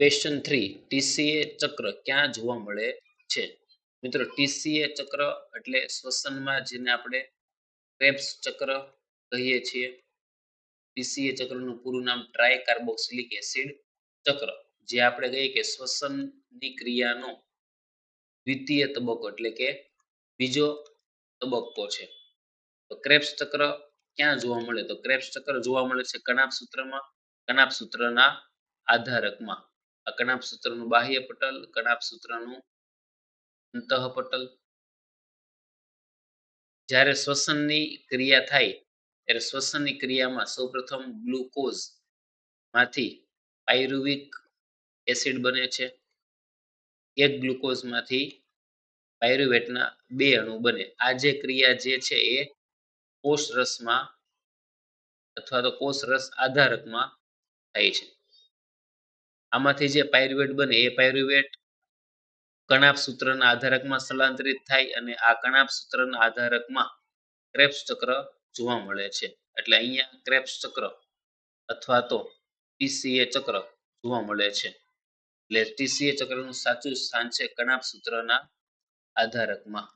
Question three TCA ચક્ર ક્યાં જોવા મળે છે? મિત્રો ટીસીએ ચક્ર એટલે શ્વસનમાં જેને આપણે ક્રેબ્સ ચક્ર કહીએ છીએ. ટીસીએ ચક્રનું પૂરું નામ ટ્રાય કાર્બોક્સિલિક એસિડ ચક્ર, જે આપણે કહીએ કે શ્વસનની ક્રિયાનો દ્વિતીય તબક્કો એટલે કે બીજો તબક્કો છે. તો ક્રેબ્સ ચક્ર ક્યાં જોવા મળે? તો ક્રેબ્સ ચક્ર જોવા મળે છે કણાપ સૂત્રમાં, કણાપ સૂત્રના આધારકમાં. આ કણાપ સૂત્રનું બાહ્ય પટલ, કણાપ સૂત્રનું અંતઃપટલ જ્યારે શ્વસનની ક્રિયા થાય, ત્યારે શ્વસનની ક્રિયામાં સૌપ્રથમ ગ્લુકોઝમાંથી પાયરુવિક એસિડ બને છે. એક ગ્લુકોઝમાંથી પાયરુવેટના બે અણુ બને. આ જે ક્રિયા જે છે એ કોષ રસમાં અથવા તો કોષ રસ આધારકમાં થાય છે. આમાંથી જે પાયરુવેટ બને, એ પાયરુવેટ કણાપ સૂત્રના આધારકમાં સ્થળાંતરિત થાય અને આ કણાપ સૂત્રના આધારકમાં ક્રેપ્સ ચક્ર જોવા મળે છે. એટલે અહીંયા ક્રેપ્સ ચક્ર અથવા તો ટીસીએ ચક્ર જોવા મળે છે. એટલે ટીસીએ ચક્રનું સાચું સ્થાન છે કણાપ સૂત્રના આધારકમાં.